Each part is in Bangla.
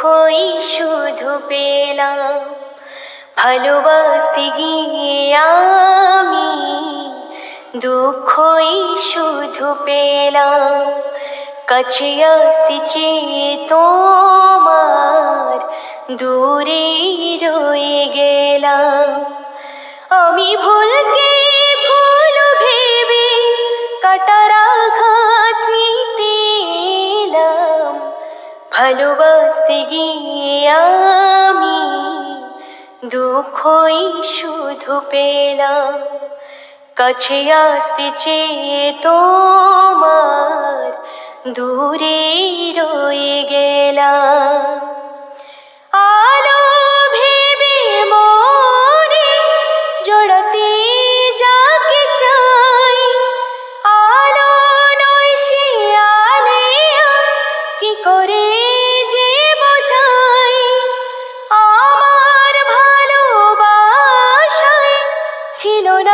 দুঃখই শুধু পেলাম ভালোবাসতে গিয়ে আমি। দুঃখই শুধু পেলাম, কাছে আসতে চেয়ে তোমার দূরে রয়ে গেলাম। আমি ভুলকে ভালোবাসতে গিয়ে আমি দুঃখই শুধু পেলাম। কাছে আসতে চেয়ে তোমার দূরে রয়ে গেলাম।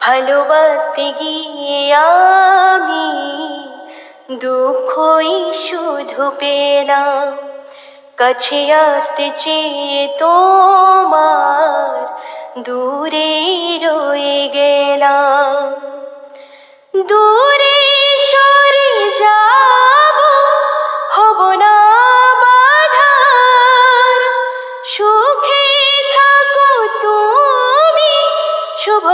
ভালোবাসতে গিয়ে আমি দুঃখই শুধু পেলাম। কাছে আসতে চেয়ে তোমার দূরে রয়ে গেলাম। দূরে সরে যাব, হব না সুখে থাকো তুমি শুভ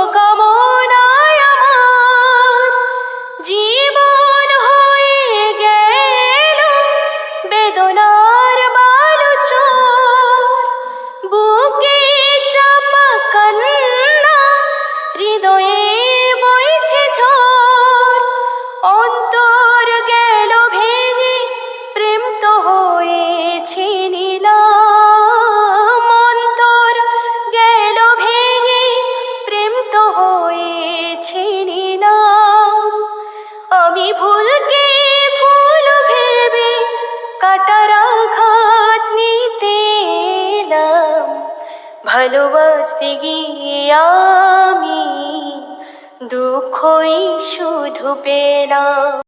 ভুলকে ভুল ভেবে কাটার আঘাত নিতে এলাম। ভালোবাসতে গিয়ে আমি দুঃখই শুধু পেলাম।